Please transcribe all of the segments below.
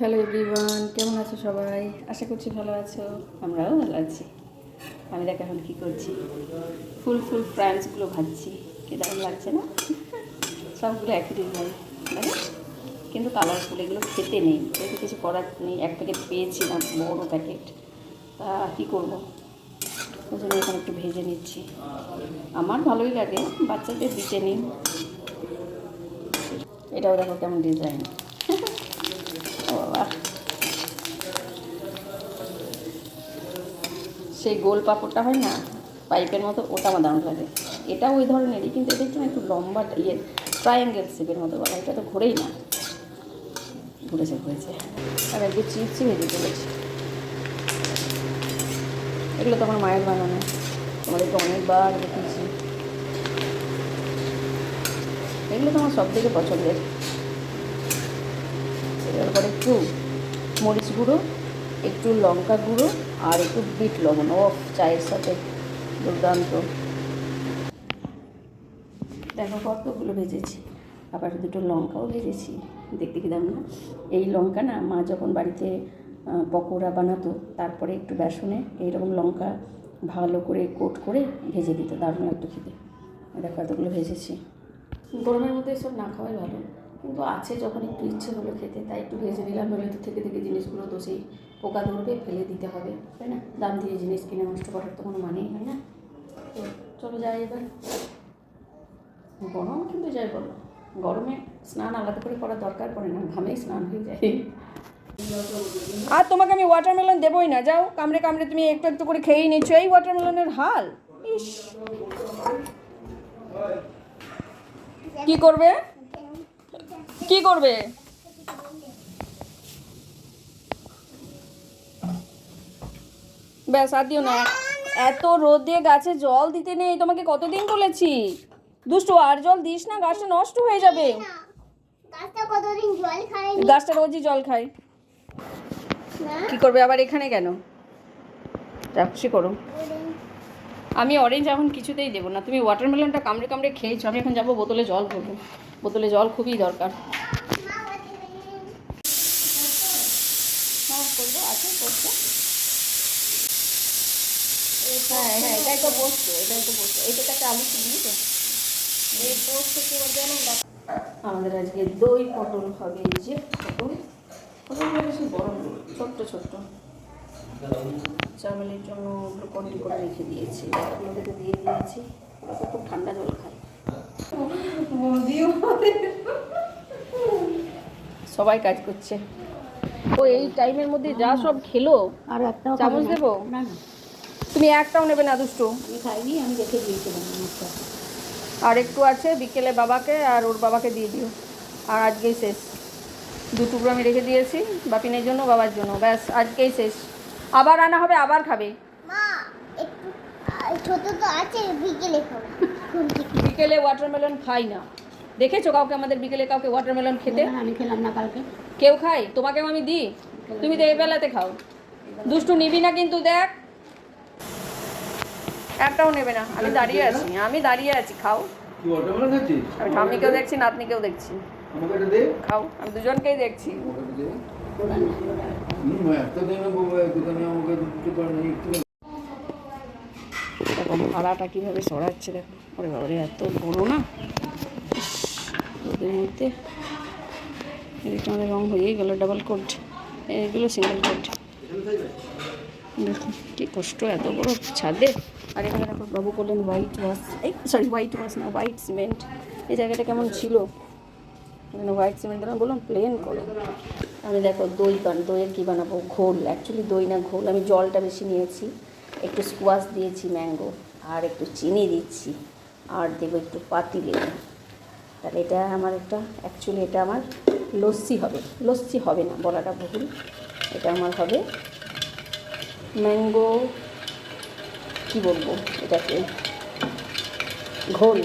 Hello everyone কেমন আছো সবাই? আশা করছি ভালো আছো। আমরাও ভালো আছি। আমি দেখ এখন কী করছি। ফুল ফুল ফ্রান্সগুলো ভাজছি। কি দারুণ লাগছে না? সবগুলো একই ডিজাইন মানে কিন্তু কালারফুল এগুলো খেতে নেই। যেহেতু কিছু করার নেই, এক প্যাকেট পেয়েছিলাম বড় প্যাকেট তা কী করব? ওই জন্য এখন একটু ভেজে নিচ্ছি। আমার ভালোই লাগে, বাচ্চাদের দিতে নিই। এটাও দেখো কেমন ডিজাইন ও বাবা সেই গোল পাপড়টা হয় না, পাইপের মতো, ওটা আমার দারুণ লাগে। এটা ওই ধরনেরই, কিন্তু এটা একটু একটু লম্বা ইয়ে ট্রায়াঙ্গেল শেপের মতো বলা এটা তো ঘোরেই না। ঘুরেছে ঘুরেছে। আর একটু চিপসই ভেজে তুলেছি এগুলো তো আমার মায়ের বানানো। তোমাদেরকে অনেকবার দেখেছি এগুলো তো আমার সব থেকে পছন্দের এরপর একটু মরিচ গুঁড়ো, একটু লঙ্কা গুঁড়ো আর একটু বিট লবণ ও চায়ের সাথে দুর্দান্ত। দেখো কতগুলো ভেজেছি। আবার দুটো লঙ্কাও ভেজেছি। দেখতে কি না? এই লঙ্কা না, মা যখন বাড়িতে পকোড়া বানাতো, তারপরে একটু বেসনে এইরকম লঙ্কা ভালো করে কোট করে ভেজে দিত, দারুণ লাগতো খেতে। দেখো এতগুলো ভেজেছি। গরমের মধ্যে এসব না খাওয়াই ভালো। কিন্তু আছে যখন একটু ইচ্ছে হলো খেতে, তাই একটু ভেজে দিলাম নইলে থেকে থেকে জিনিসগুলো সেই পোকা ধরবে, ফেলে দিতে হবে, তাই না? দাম দিয়ে জিনিস কিনে নষ্ট করার তো কোনো মানেই হয় না। তো চলো যাই এবার। গরম কিন্তু যাই বলো। গরমে স্নান আলাদা করে করার দরকার পড়ে না, ঘামেই স্নান হয়ে যায়। আর তোমাকে আমি ওয়াটারমেলন দেবই না। যাও, কামড়ে কামড়ে তুমি একটু একটু করে খেয়েই নিচ্ছ। এই ওয়াটারমেলনের হাল, ইস। কি করবে? কি করবে? ব্যাস আর দিও না। এত রোদে গাছে জল দিতে নেই তোমাকে কতদিন বলেছি? দুষ্টু আর জল দিস না গাছটা নষ্ট হয়ে যাবে। গাছটা রোজই জল খায়। কি করবে আবার এখানে কেন? যা খুশি করো। আমি অরেঞ্জ এখন কিছুতেই দেবো না। তুমি ওয়াটারমেলনটা কামড়ে কামড়ে খেয়েছো আমি এখন যাব বোতলে জল ভরবো। বোতলে জল খুবই দরকার হ্যাঁ করব আছে করছ হ্যাঁ হ্যাঁ এটাই তো বসতো এটাই তো একটা আলু তো এই যেন আমাদের আজকে দই পটল হবে এই যে পটল। পটলগুলো বেশি বড় ছোট্ট ছোট্ট। চাউমিনের জন্য ওগুলো করে রেখে দিয়েছি। ওগুলোকে দিয়ে দিয়েছি। ওরা খুব ঠান্ডা জল খায় সবাই কাজ করছে। ও এই টাইমের মধ্যে যা সব খেলো আর একটাও চামচ দেবো? না না। তুমি একটাও নেবে না দুষ্টু। আমি খাইনি আমি রেখে দিয়েছিলাম আর একটু আছে বিকেলে বাবাকে আর ওর বাবাকে দিয়ে দিও। আর আজকেই শেষ। দু টুকরো আমি রেখে দিয়েছি বাপিনের জন্য বাবার জন্য। ব্যাস আজকেই শেষ। আবার আনা হবে আবার খাবে। মা একটু আহ, ছোট তো আছে বিকেলে খাব। ঘুম বিকেলে ওয়াটারমেলন খাই না। দেখেছ কাউকে আমাদের বিকেলে কাউকে ওয়াটারমেলন খেতে? আমি খেলাম না কালকে। কেউ খায়? তোমাকেও আমি দিই। তুমি তো এই বেলাতে খাও। দুষ্টু নিবি না কিন্তু দেখ। একটাও নেবে না। আমি দাঁড়িয়ে আছি আমি দাঁড়িয়ে আছি খাও। আমি ঠাম্মিকেও দেখছি নাতনিকেও দেখছি। খাও আমি দুজনকেই দেখছি। দেখো ভাড়াটা কীভাবে সরাচ্ছে দেখো। ওরে বাবারে এত বড় না? রোদের মধ্যে। এদিকে আমাদের রং হয়েই গেল ডাবল কোট এগুলো সিঙ্গেল কোট দেখো কি কষ্ট এত বড় ছাদে। আর এখানে দেখো বাবু করলেন হোয়াইট ওয়াশ এই সরি হোয়াইট ওয়াশ না হোয়াইট সিমেন্ট এই জায়গাটা কেমন ছিল? এখানে হোয়াইট সিমেন্ট না বললাম প্লেন করো। আমি দেখো দই বান, দইয়ের কী বানাবো? ঘোল অ্যাকচুয়ালি দই না, ঘোল। আমি জলটা বেশি নিয়েছি। একটু স্কোয়াশ দিয়েছি ম্যাঙ্গো আর একটু চিনি দিচ্ছি। আর দেবো একটু পাতি লেবু। তাহলে এটা আমার একটা অ্যাকচুয়ালি এটা আমার লস্যি হবে। লস্যি হবে না, বলাটা ভুল। এটা আমার হবে ম্যাঙ্গো কী বলব এটাকে? ঘোল।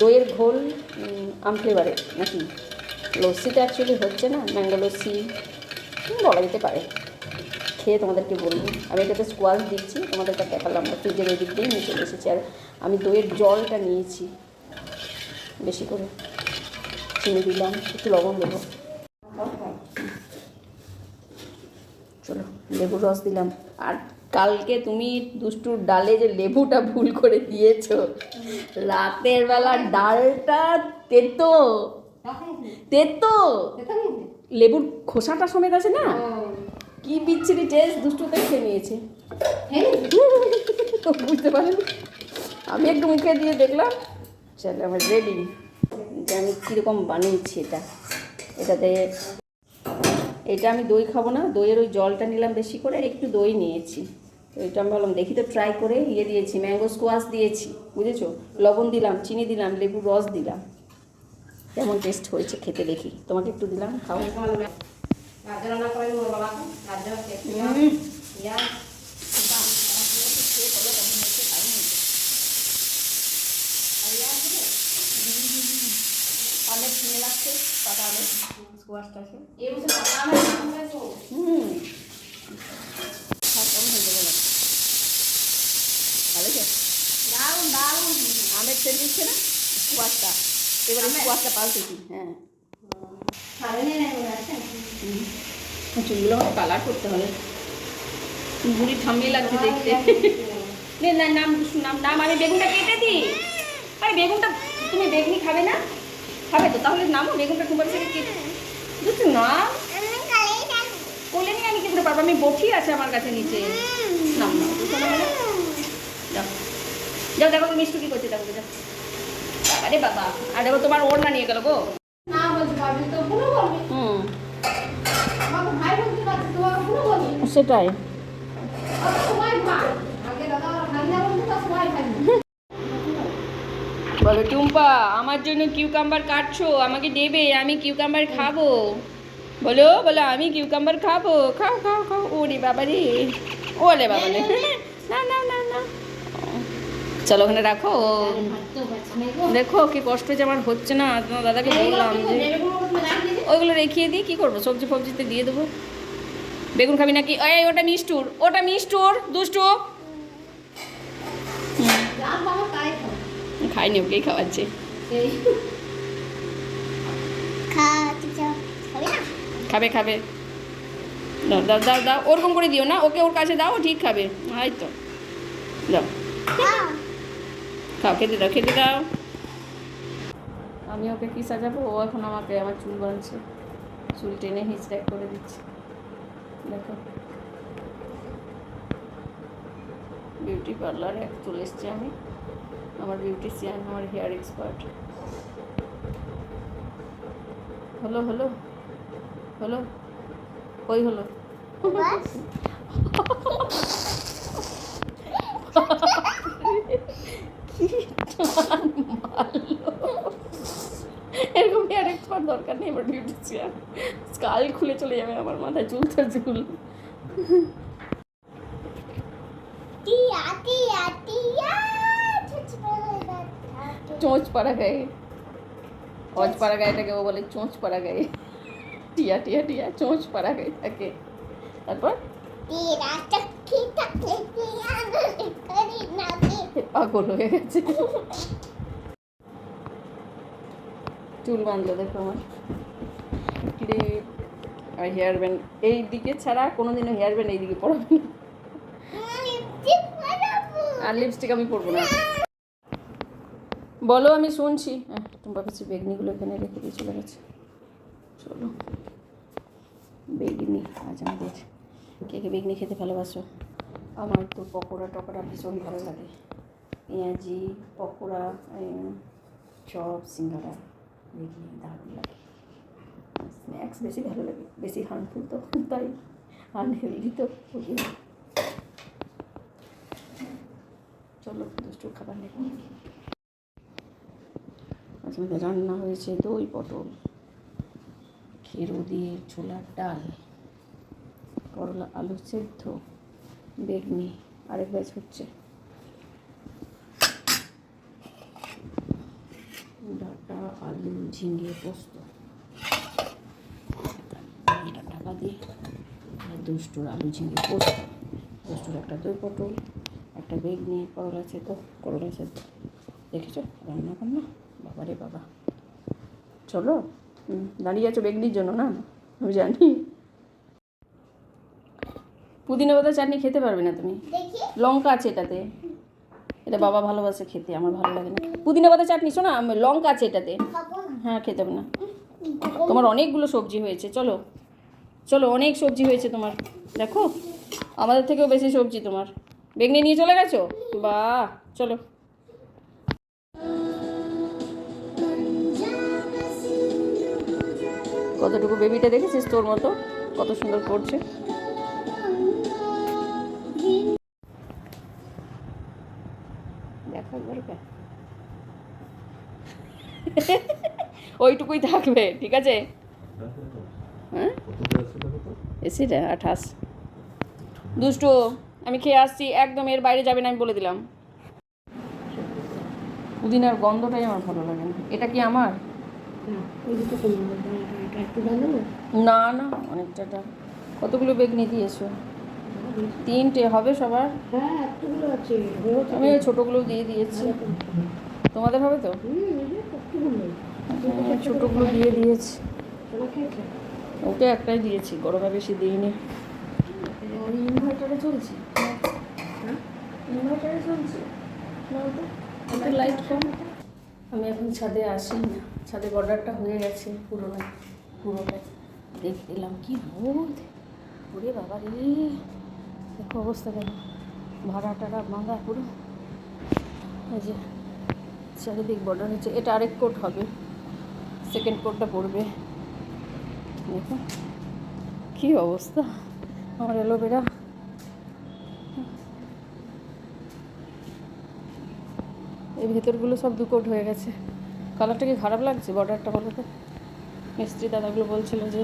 দইয়ের ঘোল উম, আম ফ্লেভারের নাকি? লস্যিটা অ্যাকচুয়ালি হচ্ছে না ম্যাঙ্গো লস্যি বলা যেতে পারে। খেয়ে তোমাদেরকে বলব। আমি এটাতে স্কোয়াশ দিচ্ছি তোমাদেরকে দেখালাম না ফ্রিজের ওই দিক দিয়েই নিয়ে চলে এসেছি। আর আমি দইয়ের জলটা নিয়েছি বেশি করে। চিনি দিলাম একটু লবণ দেবো। চলো লেবুর রস দিলাম। আর কালকে তুমি দুষ্টুর ডালে যে লেবুটা ভুল করে দিয়েছ, রাতের বেলা ডালটা তেতো। তেতো। লেবুর খোসাটা সমেত আছে না? কি বিচ্ছিরি টেস্ট দুষ্টুতে খেয়ে নিয়েছে। বুঝতে পারেন। আমি একটু মুখে দিয়ে দেখলাম। চলো, আমার রেডি যে আমি কীরকম বানিয়েছি এটা। এটাতে এটা আমি দই খাব না, দইয়ের ওই জলটা নিলাম বেশি করে একটু দই নিয়েছি। তো এটা আমি ভাবলাম দেখি তো ট্রাই করে ইয়ে দিয়েছি ম্যাঙ্গো স্কোয়াশ দিয়েছি বুঝেছ? লবণ দিলাম চিনি দিলাম লেবুর রস দিলাম। কেমন টেস্ট হয়েছে খেতে দেখি। তোমাকে একটু দিলাম খাও। অনেক কিনে লাগছে পাতা অনেক স্কোয়াশটা আছে। হুম খাও, কেমন হয়েছে বলো ভালো হয়েছে আমের তেল দিচ্ছে না? স্কোয়াশটা। এবারে স্কোয়াশটা পাল্টেছি হ্যাঁ। চুলগুলো আমার কালার করতে হবে। বুড়ি ঠাম্মি লাগছে দেখতে। নে না নাম নাম নাম আমি বেগুনটা কেটে দিই। আরে বেগুনটা তুমি বেগুনি খাবে না? খাবে তো তাহলে নামো বেগুনটা তোমার থেকে কেটে বুঝছ না? কোলে নিয়ে আমি কি করে পারব? আমি বটি আছে আমার কাছে নিচে। নাম না যাও দেখো তো মিষ্টি কি করছে দেখো তো, যাও বাবারে বাবা আর দেখো তোমার ওর না নিয়ে গেল গো। সেটাই। বলো টুম্পা আমার জন্য কিউকাম্বার কাটছো আমাকে দেবে আমি কিউকাম্বার খাব। বলো বলো আমি কিউকাম্বার খাব। খাও খাও খাও। ওরে বাবা রে ওলে বাবা রে না না না না চলো ওখানে রাখো দেখো কি কষ্ট যে আমার হচ্ছে না, তোমার দাদাকে বললাম যে ওইগুলো রেখিয়ে দিই, কী করব? সবজি ফবজিতে দিয়ে দেবো। বেগুন খাবি নাকি? এই ওটা মিষ্টুর ওটা মিষ্টুর দুষ্টু। খাইনি, ওকেই খাওয়াচ্ছে। খাবে খাবে। দাও দাও দাও দাও, ওরকম করে দিও না, ওকে ওর কাছে দাও ঠিক খাবে। এই তো। দাও। খাও খেতে দাও খেতে দাও আমি ওকে কি সাজাবো? ও এখন আমাকে আমার চুল বানছে চুল টেনে হিচড়াক করে দিচ্ছে। দেখো। বিউটি পার্লারে চলে এসছি আমি। আমার বিউটিশিয়ান আমার হেয়ার এক্সপার্ট। হলো হলো। হলো। কই হলো? কি টান মারলো। এরকম হেয়ার এক্সপার্ট দরকার নেই এবার বিউটিশিয়ান স্কাল খুলে চলে যাবে আমার মাথায় চুল তো চুল চোঁচ পাড়া গায়ে অজ পাড়া গায়েটাকে ও বলে চোঁচ পাড়া গায়ে টিয়া টিয়া টিয়া চোঁচ পাড়া গায়ে থাকে তারপর পাগল হয়ে গেছে। চুল বাঁধলো, দেখো আমার। ক্লিপ আর হেয়ার ব্যান্ড এই দিকে ছাড়া কোনোদিনও হেয়ার ব্যান্ড এই দিকে পড়াবে না। আর লিপস্টিক আমি পরবো না। বলো, আমি শুনছি। হ্যাঁ তোমার কাছে বেগনিগুলো এখানে রেখে দিয়ে চলে গেছে। চলো। বেগনি, আজ আমাদের কে কে বেগনি খেতে ভালোবাসো? আমার তো পকোড়া টকোড়া ভীষণ ভালো লাগে। পেঁয়াজি, পকোড়া চপ, সিঙ্গারা বেগনি দারুণ লাগে। স্ন্যাক্স বেশি ভালো লাগে, বেশি হার্মফুল তো, তাই আনহেলদি তো ওই চলো দুষ্টুর খাবার নেব আজ আমাদের রান্না হয়েছে দই পটল, খেরো দিয়ে ছোলার ডাল, করলা আলু সেদ্ধ। বেগনি আরেক ব্যাচ হচ্ছে ডাটা আলু ঝিঙে পোস্ত। ডালটা ঢাকা দিয়ে দুষ্টুর আলু ঝিঙে পোস্ত। দুষ্টুর একটা দই পটল, একটা বেগনি করলা সেদ্ধ করলা সেদ্ধ। দেখেছ? রান্না বান্না বাবা রে বাবা। চলো দাঁড়িয়ে আছো বেগনির জন্য না? আমি জানি। পুদিনা পাতা চাটনি খেতে পারবে না তুমি। লঙ্কা আছে এটাতে। এটা বাবা ভালোবাসে খেতে আমার ভালো লাগে না। পুদিনা পাতা চাটনি শোনা লঙ্কা আছে এটাতে। হ্যাঁ খেতে হবে না। তোমার অনেকগুলো সবজি হয়েছে চলো। চলো অনেক সবজি হয়েছে তোমার। দেখো আমাদের থেকেও বেশি সবজি তোমার। বেগনি নিয়ে চলে গেছো? বা চলো। কতটুকু বেবিটা দেখেছিস তোর মতো? কত সুন্দর করছে। ওইটুকুই থাকবে ঠিক আছে? হ্যাঁ? এসিটা আঠাশ দুষ্টু আমি খেয়ে আসছি একদম এর বাইরে যাবে না আমি বলে দিলাম। পুদিনার গন্ধটাই আমার ভালো লাগে না। এটা কি আমার? না না অনেকটা। কতগুলো বেগনি দিয়েছ? তিনটে হবে সবার? আমি ওই ছোটোগুলো দিয়ে দিয়েছি। তোমাদের হবে তো? হ্যাঁ, ছোটোগুলো দিয়ে দিয়েছি। ওকে একটাই দিয়েছি গরমে বেশি দিইনি। ইনভার্টারে চলছে? ইনভার্টারে চলছে? লাইট কম আমি এখন ছাদে আসি না ছাদে বর্ডারটা হয়ে গেছে পুরোটা পুরোটা দেখে এলাম কি রোদ। ওরে বাবা রে। দেখো অবস্থা দেখো ভাড়া টাড়া বাঁধা পুরো। এই যে চারিদিক বর্ডার হচ্ছে। এটা আরেক কোট হবে। সেকেন্ড কোটটা পড়বে। দেখো, কি অবস্থা আমার অ্যালোভেরা। এই ভেতরগুলো সব দু কোট হয়ে গেছে। কালারটা কি খারাপ লাগছে বর্ডারটা বলো তো? মিস্ত্রি দাদাগুলো বলছিল যে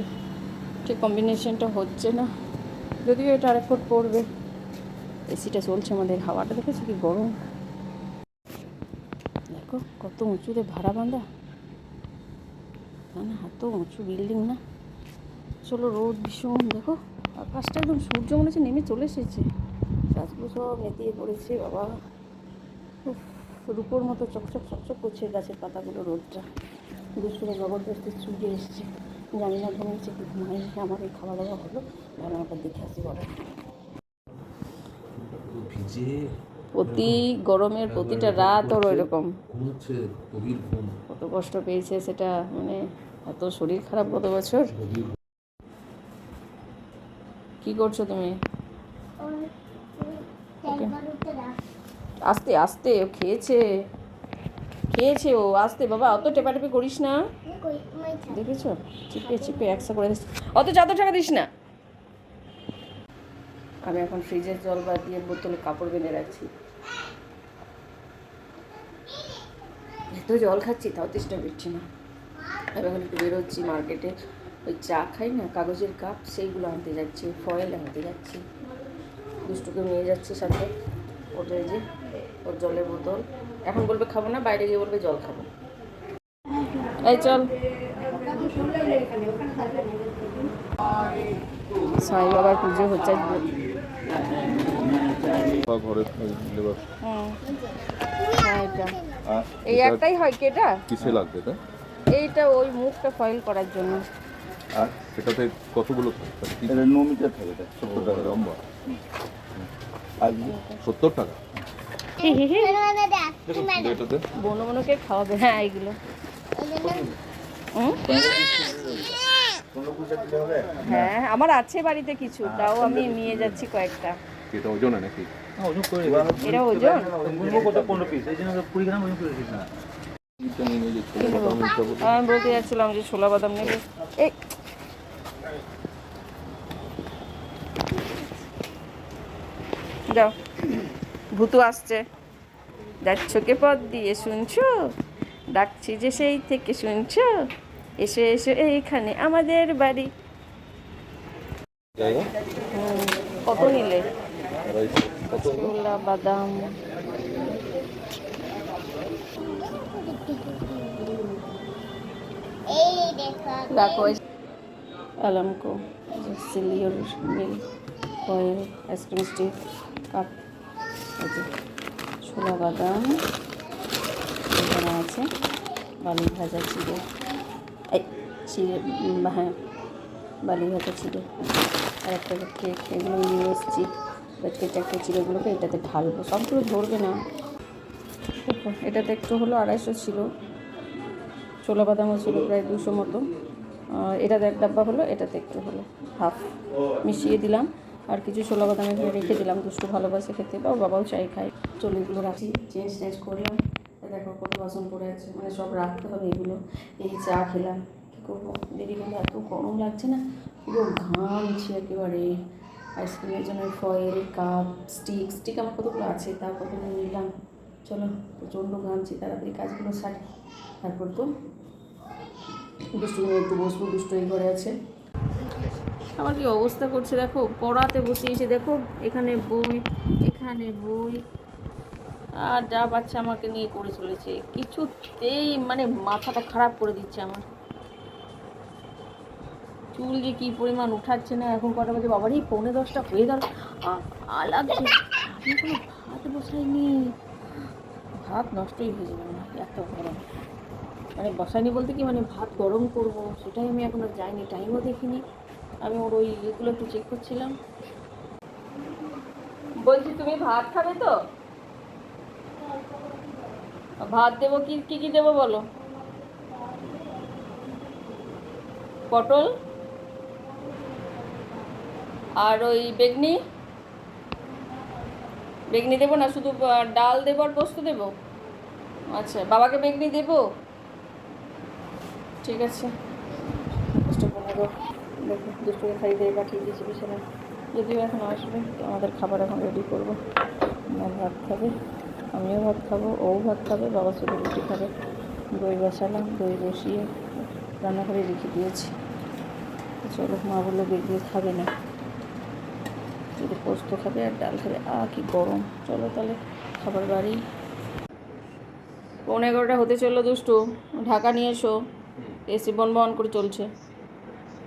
ঠিক কম্বিনেশনটা হচ্ছে না। যদিও এটা আরেক কোট পড়বে। এসিটা চলছে আমাদের হাওয়াটা দেখেছ কি গরম? দেখো, কত উঁচুতে ভাড়া বাঁধা। না না এত উঁচু বিল্ডিং না। চলো রোদ ভীষণ দেখো। আকাশটা একদম সূর্য মনে হচ্ছে নেমে চলে এসেছে। গাছগুলো সব নেতিয়ে পড়েছে বাবা। রূপোর মতো চকচক চকচক করছে গাছের পাতাগুলো রোদটা। দুপুরে জবরদস্তি চুজে এসছে। জানি না ঘুমিয়েছে কি ঘুমাই আমার এই খাওয়া দাওয়া হলো। ভালো আমাকে দেখে আসি বড় প্রতি গরমের প্রতিটা রাত ওর ওইরকম। কত কষ্ট পেয়েছে সেটা মানে এত শরীর খারাপ গত বছর? কি করছ তুমি? আস্তে আস্তে, ও খেয়েছে। খেয়েছে ও, আস্তে, বাবা, অত টেপাটেপি করিস না। দেখেছ? চিপে চিপে, একসা করে দিস। অত চাদর টাকা দিস না। আমি এখন ফ্রিজের জল বাদ দিয়ে বোতলে কাপড় বেঁধে রাখছি। এত জল খাচ্ছি, তাও চেষ্টা করছি না। আমি এখন একটু বেরোচ্ছি মার্কেটে ওই চা খাই না কাগজের কাপ সেইগুলো আনতে যাচ্ছি ফয়েল আনতে যাচ্ছি। দুষ্টুকে নিয়ে যাচ্ছি সাথে। ওটা যে ওর জলের বোতল। এখন বলবে খাব না বাইরে গিয়ে বলবে জল খাব। এই চল। সাই বাবার পুজো হচ্ছে হুম হ্যাঁ। এটা। এই একটাই হয় কেটা কিসে লাগবে এইটা ওই মুখটা ফয়েল করার জন্য। আর এটাতে কতগুলো এটা ন মিটার থাকে এটা সত্তর টাকা। লম্বা। আর সত্তর টাকা? মানে বনো বনোকে খাওয়াবে হ্যাঁ এইগুলো। হুম? হ্যাঁ আমার আছে বাড়িতে কিছু তাও আমি নিয়ে যাচ্ছি কয়েকটা। এটা ওজনে নাকি? এটা ওজন এটা নিয়ে নিয়ে যে ছোটো বাদাম এটা বলে- আমি বলতে যাচ্ছিলাম যে ছোলা বাদাম নেবে। যাও। ভূতু আসছে। যাচ্ছ কে পথ দিয়ে শুনছো? ডাকছি যে সেই থেকে শুনছো? এসে এসে এইখানে আমাদের বাড়ি। কত নিলে? ছোলা বাদাম। দেখো দেখো আলামকো mill oil, ice cream stick, cup ছোলা বাদাম, এখানে আছে বালি ভাজা চিড়ে। চিড়ে হ্যাঁ বালি ভাজা চিড়ে। আর একটা কেক, এগুলো নিয়ে এসেছি। কেক একটা চিড়েগুলোকে এটাতে ঢালবো। সবগুলো ধরবে না। এটাতে একটু হলো আড়াইশো ছিল। ছোলা বাদামও ছিল প্রায় দুশো মতো। এটাতে এক ডাব্বা হলো, এটাতে একটু হলো। হাফ মিশিয়ে দিলাম। আর কিছু ছোলা বাদাম এখানে রেখে দিলাম, দুষ্টু ভালোবাসে খেতে, বা বাবাও চাই খায়। চলো এগুলো রাখি চেঞ্জ টেঞ্জ করলাম। দেখো কত বাসন পড়ে আছে মানে সব রাখতে হবে এগুলো। এই চা খেলাম, কী করব? দেরি করলে এত গরম লাগছে না, পুরো ঘামছে একেবারে। আইসক্রিমের জন্য ফয়েল, কাপ স্টিক স্টিক আমার কতগুলো আছে তারপর কতগুলো নিলাম। চলো, প্রচণ্ড ঘামছি তাড়াতাড়ি কাজগুলো সারি। তারপর তো দুষ্টু একটু বসবো দুষ্টু এই ঘরে আছে। আমার কি অবস্থা করছে দেখো? পড়াতে বসিয়েছে দেখো, এখানে বই এখানে বই, আর যা বাচ্চা আমাকে নিয়ে করে চলেছে। কিছুতেই মানে মাথাটা খারাপ করে দিচ্ছে আমার। চুল যে কী পরিমাণ উঠাচ্ছে না, এখন কটা বাজে? বাবারই পৌনে দশটা হয়ে আ লাগছে আমি কোনো ভাত বসাইনি। ভাত নষ্টই হয়ে যাবে না এত গরম। মানে বসাইনি বলতে কি মানে ভাত গরম করব, সেটাই আমি এখন আর যাইনি টাইমও দেখিনি। আমি ওর ওই ইয়েগুলো একটু চেক করছিলাম। বলছি, তুমি ভাত খাবে তো? ভাত দেবো, কি কি কি দেবো বলো? পটল আর ওই বেগনি। বেগনি দেবো না, শুধু ডাল দেবো আর পোস্ত দেবো? আচ্ছা বাবাকে বেগনি দেবো? ঠিক আছে। দশটা পনেরো দেখো দুষ্টকে খাই দিয়ে পাঠিয়ে দিয়েছি বিছানায় যদিও এখন আসবে আমাদের খাবার এখন রেডি করব। ভাত খাবে, আমিও ভাত খাব, ও ভাত খাবে, বাবা শুধু রুটি খাবে। দই বসালাম, দই বসিয়ে রান্নাঘরে রেখে দিয়েছি। চলো, মা বলল বেগিয়ে খাবে না। যদি পোস্ত খাবে আর ডাল খাবে আ কি গরম। চলো তাহলে, খাবার বাড়ি। পৌনে এগারোটা হতে চলল দুষ্টু। ঢাকা নিয়ে এসো। এসি বন বন করে চলছে।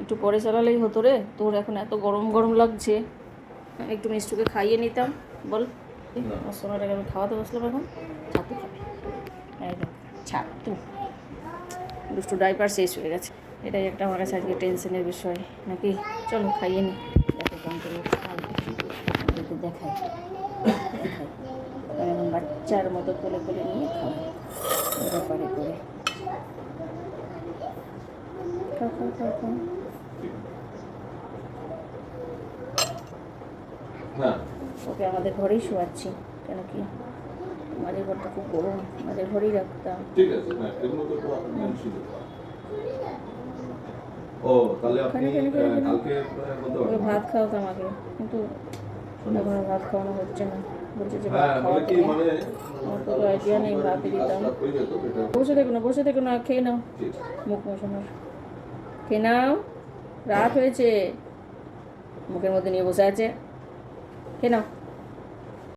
একটু পরে চালালেই হতো রে। তোর এখন এত গরম গরম লাগছে। একটু মিষ্টুকে খাইয়ে নিতাম। বল। সোনাটাকে আমি খাওয়াতে বসলাম এখন। ছাতু খাবে। এই দেখ ছাতু। দুষ্টু ডাইপার শেষ হয়ে গেছে। এটাই একটা আমার কাছে আজকে টেনশনের বিষয়। নাকি? চলো খাইয়ে নি। দেখো দেখাই। দেখাই। এখন বাচ্চার মতো কোলে কোলে নিয়ে খাওয়াই। ব্যাপারে করে। খাও হ্যাঁ ওকে আমাদের ঘরেই শোয়াচ্ছি কেন কি? মাঝে ঘরটা খুব গরম মাঝে ঘরেই রাখতাম। ঠিক আছে ও তাহলে আপনি। কালকে ওকে ভাত খাওয়াতাম আগে কিন্তু এখন ভাত খাওয়ানো হচ্ছে না। বলছে যে ভাত হ্যাঁ মানে খাওয়াতে মানে আমার তো আইডিয়া নেই ভাতই দিতাম। বসে দেখো না বসে দেখো না খেয়ে নাও। মুখ মোছানোর। খেয়ে নাও রাত হয়েছে। মুখের মধ্যে নিয়ে বসে আছে। খেয়ে নাও।